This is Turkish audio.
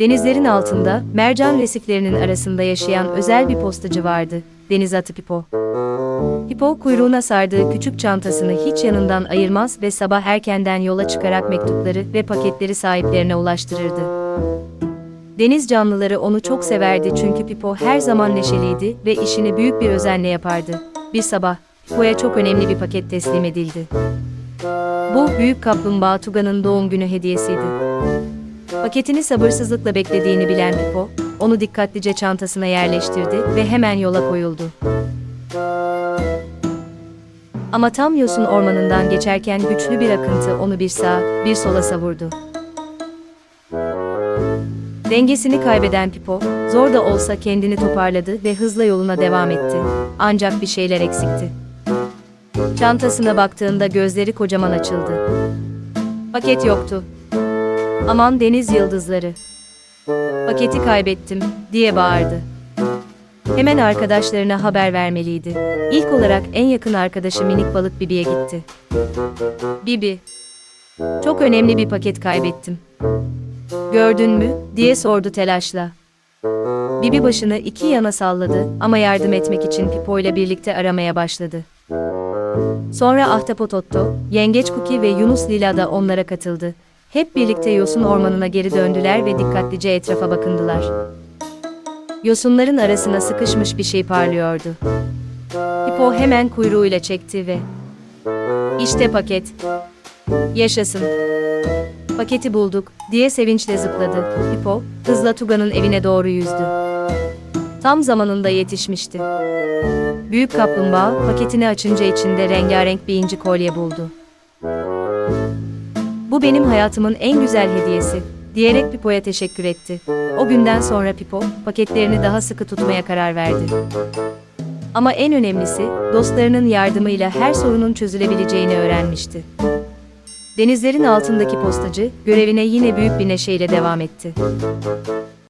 Denizlerin altında, mercan resiflerinin arasında yaşayan özel bir postacı vardı, deniz atı Pipo. Pipo kuyruğuna sardığı küçük çantasını hiç yanından ayırmaz ve sabah erkenden yola çıkarak mektupları ve paketleri sahiplerine ulaştırırdı. Deniz canlıları onu çok severdi çünkü Pipo her zaman neşeliydi ve işini büyük bir özenle yapardı. Bir sabah, Pipo'ya çok önemli bir paket teslim edildi. Bu, büyük kaplumbağa Tuga'nın doğum günü hediyesiydi. Paketini sabırsızlıkla beklediğini bilen Pipo, onu dikkatlice çantasına yerleştirdi ve hemen yola koyuldu. Ama tam yosun ormanından geçerken güçlü bir akıntı onu bir sağa, bir sola savurdu. Dengesini kaybeden Pipo, zor da olsa kendini toparladı ve hızla yoluna devam etti. Ancak bir şeyler eksikti. Çantasına baktığında gözleri kocaman açıldı. Paket yoktu. Aman deniz yıldızları. Paketi kaybettim, diye bağırdı. Hemen arkadaşlarına haber vermeliydi. İlk olarak en yakın arkadaşı minik balık Bibi'ye gitti. Bibi. Çok önemli bir paket kaybettim. Gördün mü? diye sordu telaşla. Bibi başını iki yana salladı ama yardım etmek için Pipo ile birlikte aramaya başladı. Sonra Ahtapot Otto, Yengeç Cookie ve Yunus Lila da onlara katıldı. Hep birlikte yosun ormanına geri döndüler ve dikkatlice etrafa bakındılar. Yosunların arasına sıkışmış bir şey parlıyordu. Hippo hemen kuyruğuyla çekti ve... İşte paket. Yaşasın. Paketi bulduk, diye sevinçle zıpladı. Hippo, hızla Tuga'nın evine doğru yüzdü. Tam zamanında yetişmişti. Büyük kaplumbağa, paketini açınca içinde rengarenk bir inci kolye buldu. Bu benim hayatımın en güzel hediyesi, diyerek Pipo'ya teşekkür etti. O günden sonra Pipo, paketlerini daha sıkı tutmaya karar verdi. Ama en önemlisi, dostlarının yardımıyla her sorunun çözülebileceğini öğrenmişti. Denizlerin altındaki postacı, görevine yine büyük bir neşeyle devam etti.